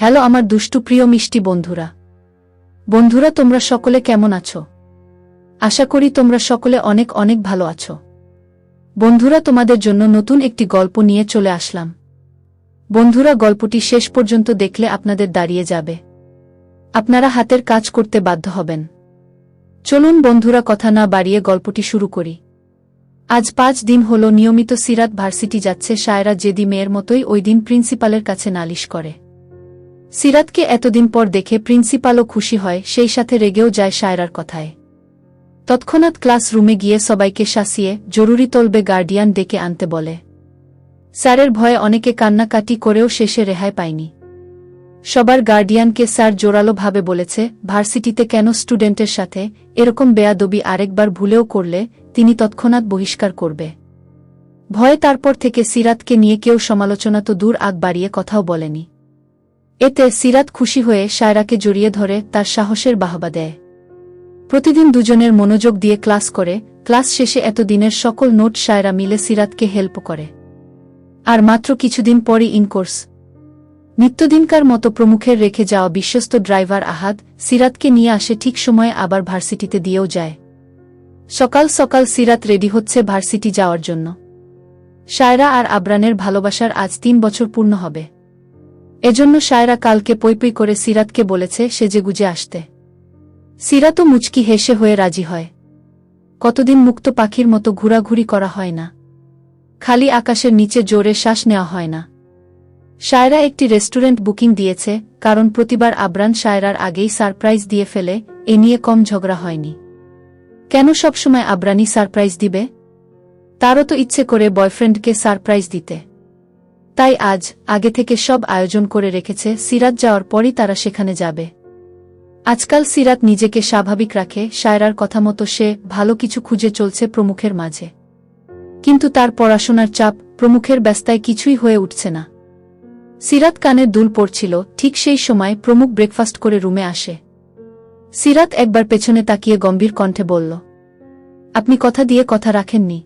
Hello আমার দুষ্টু প্রিয় মিষ্টি বন্ধুরা। বন্ধুরা, তোমরা সকলে কেমন আছো? আশা করি তোমরা সকলে অনেক অনেক ভালো আছো। বন্ধুরা, তোমাদের জন্য নতুন একটি গল্প নিয়ে চলে আসলাম। বন্ধুরা, গল্পটি শেষ পর্যন্ত দেখলে আপনাদের দাঁড়িয়ে যাবে। আপনারা হাতের কাজ করতে বাধ্য হবেন। চলুন বন্ধুরা, কথা না বাড়িয়ে গল্পটি শুরু করি। আজ পাঁচ দিন হল, নিয়মিত সিরাত ভার্সিটি যাচ্ছে সায়রা যেদি মেয়ের মতোই ওই দিন প্রিন্সিপালের কাছে নালিশ করে। সিরাতকে এতদিন পর দেখে প্রিন্সিপালও খুশি হয়, সেই সাথে রেগেও যায় সায়রার কথায়। তৎক্ষণাৎ ক্লাসরুমে গিয়ে সবাইকে শাসিয়ে, জরুরি তলবে গার্ডিয়ান ডেকে আনতে বলে। স্যারের ভয়ে অনেকে কান্নাকাটি করেও শেষে রেহাই পায়নি। সবার গার্ডিয়ানকে স্যার জোরালোভাবে বলেছে, ভার্সিটিতে কেন স্টুডেন্টের সাথে এরকম বেয়াদবি আরেকবার ভুলেও করলে তিনি তৎক্ষণাৎ বহিষ্কার করবে? ভয়ে তারপর থেকে সিরাতকে নিয়ে কেউ সমালোচনা তো দূর আগ বাড়িয়ে কথাও বলেনি। এতে সিরাত খুশি হয়ে সায়রাকে জড়িয়ে ধরে, তার সাহসের বাহবা দেয়। প্রতিদিন দুজনের মনোযোগ দিয়ে ক্লাস করে, ক্লাস শেষে এতদিনের সকল নোট সায়রা মিলে সিরাতকে হেল্প করে। আর মাত্র কিছুদিন পরই ইনকোর্স। নিত্যদিনকার মতো প্রমুখের রেখে যাওয়া বিশ্বস্ত ড্রাইভার আহাদ সিরাতকে নিয়ে আসে ঠিক সময়ে আবার ভার্সিটিতে দিয়েও যায়। সকাল সকাল সিরাত রেডি হচ্ছে ভার্সিটি যাওয়ার জন্য। সায়রা আর আবরানের ভালোবাসার আজ তিন বছর পূর্ণ হবে। এজন্য সায়রা কালকে পৈপই করে সিরাতকে বলেছে সেজে গুজে আসতে। সিরাতও মুচকি হেসে হয়ে রাজি হয়। কতদিন মুক্ত পাখির মতো ঘোরাঘুরি করা হয় না। খালি আকাশের নিচে জোরে শ্বাস নেওয়া হয় না। সায়রা একটি রেস্টুরেন্ট বুকিং দিয়েছে, কারণ প্রতিবার আবরান সায়রার আগেই সারপ্রাইজ দিয়ে ফেলে, এ নিয়ে কম ঝগড়া হয়নি। কেন সবসময় আবরানি সারপ্রাইজ দিবে? তারও তো ইচ্ছে করে বয়ফ্রেন্ডকে সারপ্রাইজ দিতে। তাই আজ আগে থেকে সব আয়োজন করে রেখেছে সিরাত যাওয়ার পরই তারা সেখানে যাবে। আজকাল সিরাত নিজেকে স্বাভাবিক রাখে সায়রার কথা মতো সে ভালো কিছু খুঁজে চলছে প্রমুখের মাঝে। কিন্তু তার পড়াশোনার চাপ প্রমুখের ব্যস্তায় কিছুই হয়ে উঠছে না। সিরাত কানে দুল পড়ছিল, ঠিক সেই সময় প্রমুখ ব্রেকফাস্ট করে রুমে আসে। সিরাত একবার পেছনে তাকিয়ে গম্ভীর কণ্ঠে বলল, আপনি কথা দিয়ে কথা রাখেননি।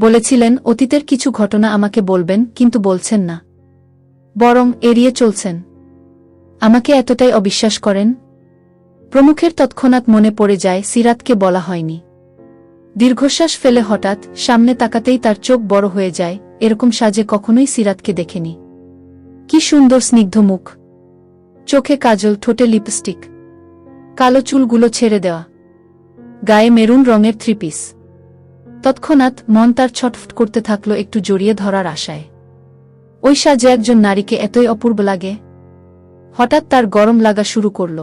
বলেছিলেন, অতীতের কিছু ঘটনা আমাকে বলবেন, কিন্তু বলছেন না। বরং এড়িয়ে চলছেন। আমাকে এতটাই অবিশ্বাস করেন। প্রমুখের তৎক্ষণাৎ মনে পড়ে যায়, সিরাতকে বলা হয়নি। দীর্ঘশ্বাস ফেলে হঠাৎ, সামনে তাকাতেই তার চোখ বড় হয়ে যায়, এরকম সাজে কখনোই সিরাতকে দেখেনি। কি সুন্দর স্নিগ্ধ মুখ। চোখে কাজল, ঠোঁটে লিপস্টিক। কালো চুলগুলো ছেড়ে দেওয়া। গায়ে মেরুন রঙের থ্রি পিস তৎক্ষণাৎ মন তার ছটফট করতে থাকল একটু জড়িয়ে ধরার আশায়। ওই সাজে একজন নারীকে এতই অপূর্ব লাগে। হঠাৎ তার গরম লাগা শুরু করল।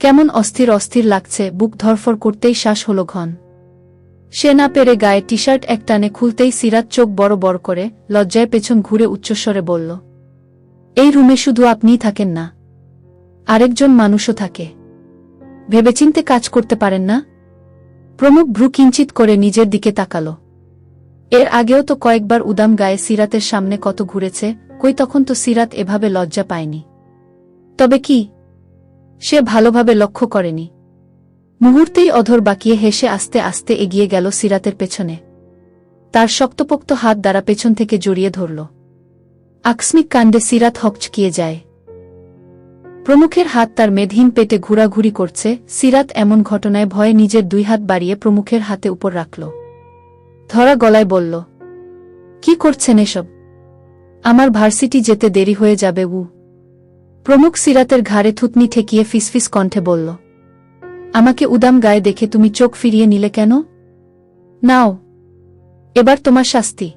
কেমন অস্থির অস্থির লাগছে, বুক ধরফর করতেই শ্বাস হল ঘন। সে না পেরে গায়ে টি শার্ট একটানে খুলতেই সিরাত চোখ বড় বড় করে লজ্জায় পেছন ঘুরে উচ্চস্বরে বলল, এই রুমে শুধু আপনিই থাকেন না। আরেকজন মানুষও থাকে। ভেবেচিন্তে কাজ করতে পারেন না? প্রমুখ ভ্রু কিঞ্চিত করে নিজের দিকে তাকাল। এর আগেও তো কয়েকবার উদাম গায়ে সিরাতের সামনে কত ঘুরেছে, কই তখন তো সিরাত এভাবে লজ্জা পায়নি। তবে কি? সে ভালোভাবে লক্ষ্য করেনি। মুহূর্তেই অধর বাকিয়ে হেসে আস্তে আস্তে এগিয়ে গেল সিরাতের পেছনে। তার শক্তপোক্ত হাত দ্বারা পেছন থেকে জড়িয়ে ধরল। আকস্মিক কাণ্ডে সিরাত হকচকিয়ে যায়। প্রমুখের হাত তার মেধহীন পেটে ঘুরাঘুরি করছে, সিরাত এমন ঘটনায় ভয়ে নিজের দুই হাত বাড়িয়ে প্রমুখের হাতে উপর রাখল। ধরা গলায় বলল, কি করছেন এসব? আমার ভার্সিটি যেতে দেরি হয়ে যাবে উ প্রমুখ সিরাতের ঘাড়ে থুতনি ঠেকিয়ে ফিসফিস কণ্ঠে বলল, আমাকে উদাম গায়ে দেখে তুমি চোখ ফিরিয়ে নিলে কেন? নাও, এবার তোমার শাস্তি।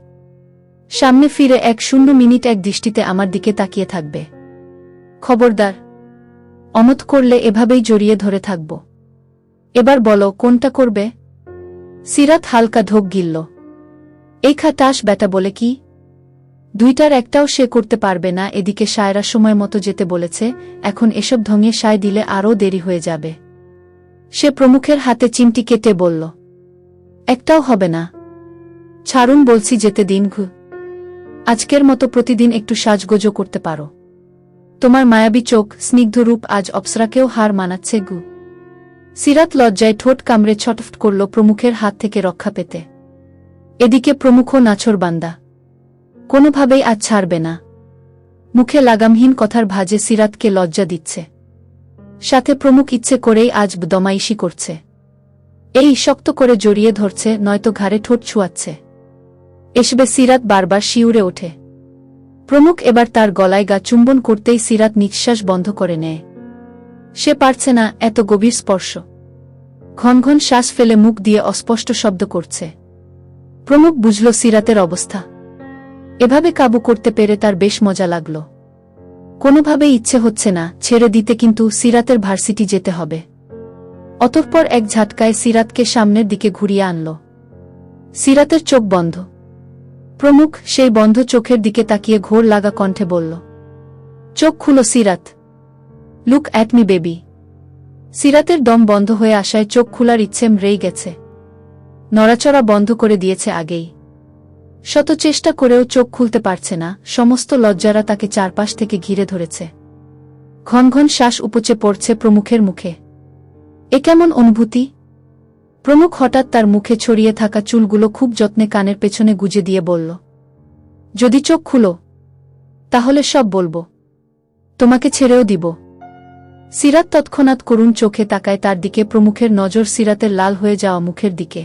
সামনে ফিরে এক শূন্য মিনিট এক দৃষ্টিতে আমার দিকে তাকিয়ে থাকবে। খবরদার অমত করলে এভাবেই জড়িয়ে ধরে থাকব। এবার বলো, কোনটা করবে? সিরাত হালকা ঢোক গিলল। এই খাটাস বেটা বলে কি? দুইটার একটাও সে করতে পারবে না, এদিকে সায়রা সময় মতো যেতে বলেছে, এখন এসব ঢঙে সায় দিলে আরও দেরি হয়ে যাবে। সে প্রমুখের হাতে চিমটি কেটে বলল, একটাও হবে না। ছাড়ুন বলছি যেতে দিন ঘু। আজকের মতো প্রতিদিন একটু সাজগোজো করতে পারো। তোমার মায়াবী চোখ স্নিগ্ধ রূপ আজ অপসরাকেও হার মানাচ্ছে গু। সিরাত লজ্জায় ঠোঁট কামড়ে ছটফট করল প্রমুখের হাত থেকে রক্ষা পেতে। এদিকে প্রমুখ নাছর বান্দা। কোনোভাবেই আজ ছাড়বে না। মুখে লাগামহীন কথার ভাজে সিরাতকে লজ্জা দিচ্ছে। সাথে প্রমুখ ইচ্ছে করেই আজ দমাইশি করছে। এই শক্ত করে জড়িয়ে ধরছে, নয়তো ঘাড়ে ঠোঁট ছুয়াচ্ছে। এসবে সিরাত বারবার শিউরে ওঠে। প্রমুখ এবার তার গলায় গা চুম্বন করতেই সিরাত নিঃশ্বাস বন্ধ করে নেয়। সে পারছে না এত গভীর স্পর্শ। ঘন ঘন শ্বাস ফেলে মুখ দিয়ে অস্পষ্ট শব্দ করছে। প্রমুখ বুঝল সিরাতের অবস্থা। এভাবে কাবু করতে পেরে তার বেশ মজা লাগল। কোনোভাবে ইচ্ছে হচ্ছে না ছেড়ে দিতে কিন্তু সিরাতের ভার্সিটি যেতে হবে। অতঃপর এক ঝাটকায় সিরাতকে সামনের দিকে ঘুরিয়ে আনল। সিরাতের চোখ বন্ধ। প্রমুখ সেই বন্ধ চোখের দিকে তাকিয়ে ঘোর লাগা কণ্ঠে বলল, চোখ খুলো Sirat. Look at me baby সিরাতের দম বন্ধ হয়ে আসায় চোখ খোলার ইচ্ছে মরেই গেছে। নড়াচড়া বন্ধ করে দিয়েছে আগেই। শত চেষ্টা করেও চোখ খুলতে পারছে না, সমস্ত লজ্জারা তাকে চারপাশ থেকে ঘিরে ধরেছে। ঘন ঘন শ্বাস উপচে পড়ছে প্রমুখের মুখে। এ কেমন অনুভূতি? প্রমুখ হঠাৎ তার মুখে ছড়িয়ে থাকা চুলগুলো খুব যত্নে কানের পেছনে গুজে দিয়ে বলল, যদি চোখ খুলো, তাহলে সব বলব। তোমাকে ছেড়েও দিব সিরাত তৎক্ষণাৎ করুণ চোখে তাকায় তার দিকে, প্রমুখের নজর সিরাতের লাল হয়ে যাওয়া মুখের দিকে।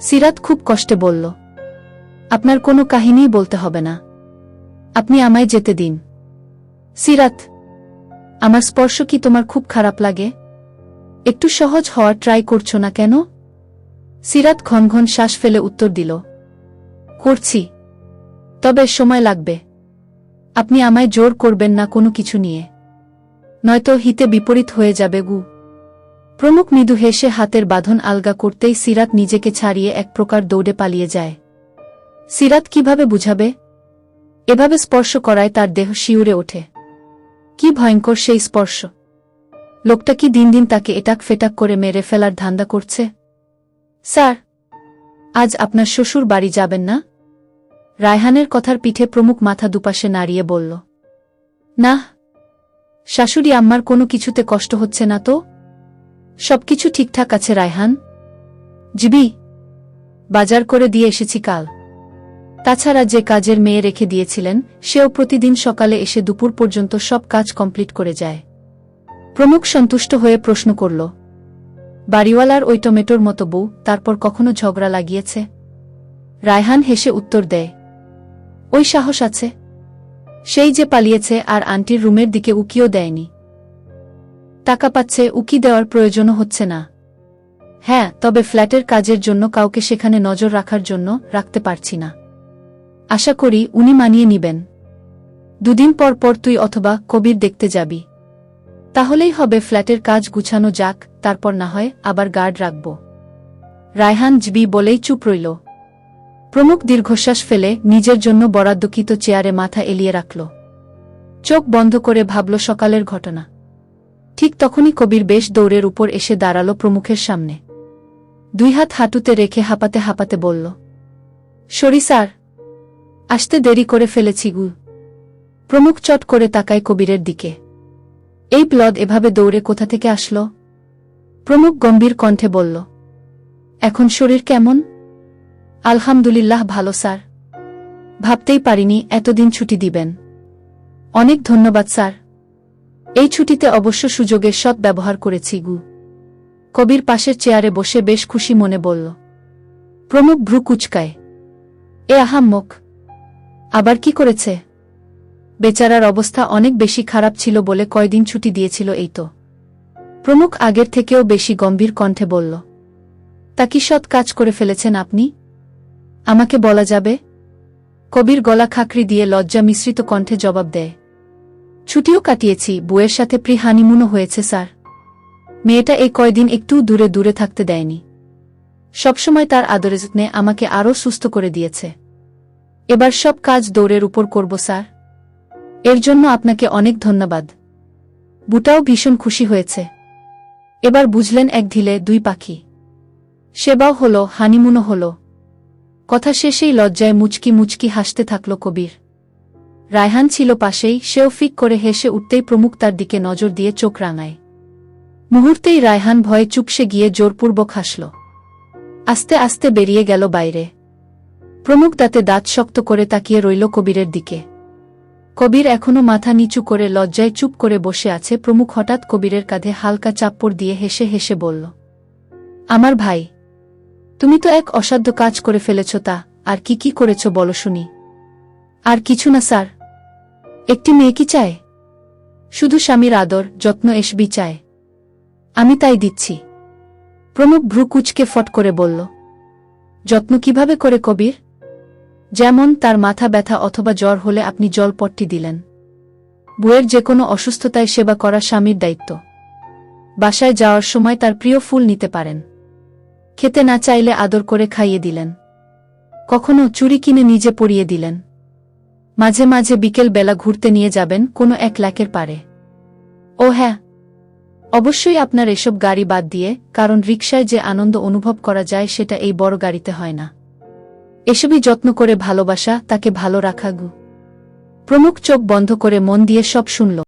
সিরাত খুব কষ্টে বলল, আপনার কোনো কাহিনীই বলতে হবে না। আপনি আমায় যেতে দিন। সিরাত, আমার স্পর্শ কি তোমার খুব খারাপ লাগে? একটু সহজ হওয়ার ট্রাই করছ না কেন? সিরাত ঘন ঘন শ্বাস ফেলে উত্তর দিল, করছি। তবে সময় লাগবে। আপনি আমায় জোর করবেন না কোনো কিছু নিয়ে। নয়তো হিতে বিপরীত হয়ে যাবে গু। প্রমুখ মৃদু হেসে হাতের বাঁধন আলগা করতেই সিরাত নিজেকে ছাড়িয়ে এক প্রকার দৌড়ে পালিয়ে যায়। সিরাত কীভাবে বুঝাবে? এভাবে স্পর্শ করায় তার দেহ শিউরে ওঠে। কি ভয়ঙ্কর সেই স্পর্শ। লোকটা কি দিন দিন তাকে এটাক ফেটাক করে মেরে ফেলার ধান্দা করছে? স্যার, আজ আপনার শ্বশুর বাড়ি যাবেন না? রায়হানের কথার পিঠে প্রমুখ মাথা দুপাশে নাড়িয়ে বলল, না, শাশুড়ি আম্মার কোনো কিছুতে কষ্ট হচ্ছে না তো? সবকিছু ঠিকঠাক আছে রায়হান? জিবি, বাজার করে দিয়ে এসেছি কাল। তাছাড়া যে কাজের মেয়ে রেখে দিয়েছিলেন, সেও প্রতিদিন সকালে এসে দুপুর পর্যন্ত সব কাজ কমপ্লিট করে যায়। প্রমুখ সন্তুষ্ট হয়ে প্রশ্ন করল, বাড়িওয়ালার ওই টমেটোর মতো বউ, তারপর কখনো ঝগড়া লাগিয়েছে? রায়হান হেসে উত্তর দেয়, ওই সাহস আছে। সেই যে পালিয়েছে আর আন্টির রুমের দিকে উকিও দেয়নি। টাকা পাচ্ছে, উকি দেওয়ার প্রয়োজনও হচ্ছে না। হ্যাঁ তবে ফ্ল্যাটের কাজের জন্য কাউকে সেখানে নজর রাখার জন্য রাখতে পারছি না। আশা করি উনি মানিয়ে নিবেন। দুদিন পর পর তুই অথবা কবির দেখতে যাবি। তাহলেই হবে ফ্ল্যাটের কাজ গুছানো যাক, তারপর না হয় আবার গার্ড রাখব। রায়হান জবি বলেই চুপ রইল। প্রমুখ দীর্ঘশ্বাস ফেলে নিজের জন্য বরাদ্দকৃত চেয়ারে মাথা এলিয়ে রাখল। চোখ বন্ধ করে ভাবল সকালের ঘটনা। ঠিক তখনই কবির বেশ দৌড়ের উপর এসে দাঁড়াল প্রমুখের সামনে। দুই হাত হাঁটুতে রেখে হাঁপাতে হাঁপাতে বলল, সরি স্যার, আসতে দেরি করে ফেলেছি গু। প্রমুখ চট করে তাকায় কবিরের দিকে। এই ব্লদ এভাবে দৌড়ে কোথা থেকে আসল? প্রমুখ গম্ভীর কণ্ঠে বলল, এখন শরীর কেমন? আলহামদুলিল্লাহ, ভালো, স্যার। ভাবতেই পারিনি এতদিন ছুটি দিবেন। অনেক ধন্যবাদ, স্যার। এই ছুটিতে অবশ্য সুযোগের সৎ ব্যবহার করেছি, গু। কবির পাশের চেয়ারে বসে বেশ খুশি মনে বলল, প্রমুখ ভ্রু কুচকায়। এ আহাম্মক। আবার কি করেছে? বেচারার অবস্থা অনেক বেশি খারাপ ছিল বলে কয়দিন ছুটি দিয়েছিল এই তো। প্রমুখ আগের থেকেও বেশি গম্ভীর কণ্ঠে বলল, তা কি সৎ কাজ করে ফেলেছেন আপনি? আমাকে বলা যাবে? কবির গলা খাকরি দিয়ে লজ্জা মিশ্রিত কণ্ঠে জবাব দেয়, ছুটিও কাটিয়েছি বউয়ের সাথে প্রি হানিমুনও হয়েছে, স্যার। মেয়েটা এই কয়দিন একটু দূরে দূরে থাকতে দেয়নি। সবসময় তার আদরে যত্নে আমাকে আরও সুস্থ করে দিয়েছে। এবার সব কাজ দৌড়ের উপর করব, স্যার। এর জন্য আপনাকে অনেক ধন্যবাদ। বুটাও ভীষণ খুশি হয়েছে। এবার বুঝলেন এক ঢিলে দুই পাখি। সেবাও হল, হানিমুনও হল। কথা শেষেই লজ্জায় মুচকি মুচকি হাসতে থাকল কবির। রায়হান ছিল পাশেই, সেও ফিক করে হেসে উঠতেই প্রমুখ তার দিকে নজর দিয়ে চোখ রাঙায়। মুহূর্তেই রায়হান ভয়ে চুপসে গিয়ে জোরপূর্বক হাসল। আস্তে আস্তে বেরিয়ে গেল বাইরে। প্রমুখ দাঁতে দাঁত শক্ত করে তাকিয়ে রইল কবিরের দিকে। কবির এখনও মাথা নিচু করে লজ্জায় চুপ করে বসে আছে। প্রমুখ হঠাৎ কবিরের কাঁধে হালকা চাপ্পড় দিয়ে হেসে হেসে বলল, আমার ভাই, তুমি তো এক অসাধ্য কাজ করে ফেলেছ তা। আর কি কি করেছ বলো শুনি? আর কিছু না, স্যার। একটি মেয়ে কি চায়? শুধু স্বামীর আদর, যত্ন এসবি চায়। আমি তাই দিচ্ছি। প্রমুখ ভ্রু কুচকে ফট করে বলল, যত্ন কীভাবে করে কবির? যেমন তার মাথা ব্যথা অথবা জ্বর হলে আপনি জলপট্টি দিলেন। বউয়ের যে কোনো অসুস্থতায় সেবা করা স্বামীর দায়িত্ব। বাসায় যাওয়ার সময় তার প্রিয় ফুল নিতে পারেন। খেতে না চাইলে আদর করে খাইয়ে দিলেন। কখনো চুরি কিনে নিজে পরিয়ে দিলেন। মাঝে মাঝে বিকেল বেলা ঘুরতে নিয়ে যাবেন কোনো এক লাখের পারে। ও হ্যাঁ। অবশ্যই আপনার এসব গাড়ি বাদ দিয়ে, কারণ রিকশায় যে আনন্দ অনুভব করা যায় সেটা এই বড় গাড়িতে হয় না। এসবই যত্ন করে ভালোবাসা, তাকে ভালো রাখা গু। প্রমুখ চোখ বন্ধ করে মন দিয়ে সব শুনল।